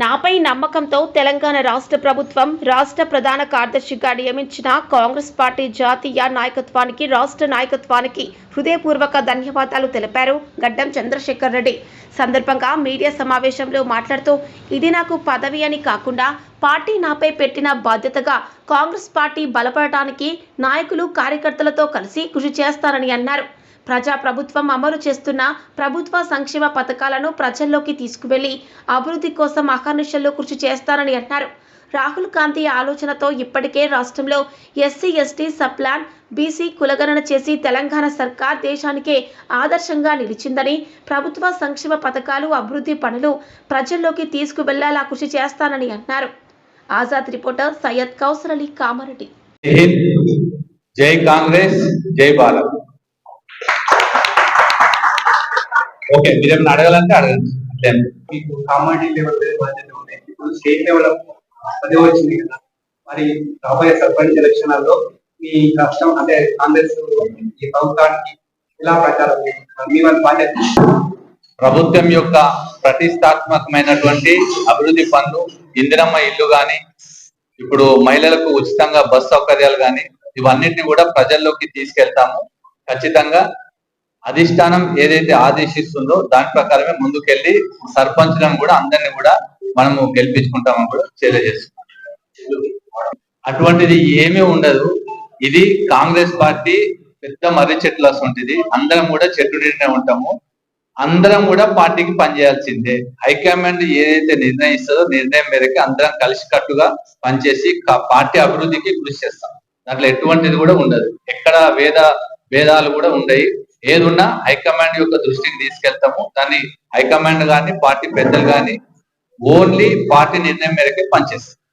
నాపై నమ్మకంతో తెలంగాణ రాష్ట్ర ప్రభుత్వం రాష్ట్ర ప్రధాన కార్యదర్శిగా నియమించిన కాంగ్రెస్ పార్టీ జాతీయ నాయకత్వానికి రాష్ట్ర నాయకత్వానికి హృదయపూర్వక ధన్యవాదాలు తెలిపారు గడ్డం చంద్రశేఖర్ రెడ్డి. సందర్భంగా మీడియా సమావేశంలో మాట్లాడుతూ ఇది నాకు పదవి అని కాకుండా పార్టీ నాపై పెట్టిన బాధ్యతగా కాంగ్రెస్ పార్టీ బలపడటానికి నాయకులు కార్యకర్తలతో కలిసి కృషి చేస్తారని అన్నారు. ప్రజా ప్రభుత్వం అమలు చేస్తున్న ప్రభుత్వ సంక్షేమ పథకాలను ప్రజల్లోకి తీసుకువెళ్ళి అభివృద్ధి కోసం అహర్నిశల్లో కృషి చేస్తారని అన్నారు రాహుల్ గాంధీ ఆలోచనతో ఇప్పటికే రాష్ట్రంలో ఎస్సీ ఎస్టీ సప్లాన్ బీసీ కులగణన చేసి తెలంగాణ సర్కార్ దేశానికే ఆదర్శంగా నిలిచిందని ప్రభుత్వ సంక్షేమ పథకాలు అభివృద్ధి పనులు ప్రజల్లోకి తీసుకువెళ్ళేలా కృషి చేస్తానని అన్నారు ఆజాద్ రిపోర్టర్ సయ్యద్ కౌసర్ అలీ కామారెడ్డి. జై కాంగ్రెస్ జై భారత్. ఓకే మీరేమైనా అడగాలంటే అడగండి. మీకు కామారెడ్డి లెవెల్ మీద బాధ్యత ఉన్నాయి ఇప్పుడు స్టేట్ లెవెల్ అదే వచ్చింది కదా. మరి రాబోయే సర్పంచ్ ఎలక్షన్లలో మీ కష్టం అంటే కాంగ్రెస్ ఈ ప్రభుత్వానికి ఇలా ప్రచారం మీ వంతు బాధ్యత ప్రభుత్వం యొక్క ప్రతిష్టాత్మకమైనటువంటి అభివృద్ధి పనులు ఇందిరమ్మ ఇల్లు గాని ఇప్పుడు మహిళలకు ఉచితంగా బస్సు సౌకర్యాలు గాని ఇవన్నిటిని కూడా ప్రజల్లోకి తీసుకెళ్తాము. ఖచ్చితంగా అధిష్టానం ఏదైతే ఆదేశిస్తుందో దాని ప్రకారమే ముందుకెళ్ళి సర్పంచ్లను కూడా అందరిని కూడా మనము గెలిపించుకుంటామని కూడా తెలియజేస్తున్నాం. అటువంటిది ఏమీ ఉండదు. ఇది కాంగ్రెస్ పార్టీ పెద్ద మర్రి చెట్లు ఉంటుంది. అందరం కూడా చెట్టు నిండే ఉంటాము. అందరం కూడా పార్టీకి పనిచేయాల్సిందే. హైకమాండ్ ఏదైతే నిర్ణయిస్తుందో నిర్ణయం మేరకు అందరం కలిసికట్టుగా పనిచేసి పార్టీ అభివృద్ధికి కృషి చేస్తాం. దాంట్లో ఎటువంటిది కూడా ఉండదు. ఎక్కడ వేద భేదాలు కూడా ఉండయి. ఏది ఉన్నా హైకమాండ్ యొక్క దృష్టికి తీసుకెళ్తాము. దాన్ని హైకమాండ్ గాని పార్టీ పెద్దలు గాని ఓన్లీ పార్టీ నిర్ణయం మేరకే పనిచేస్తాం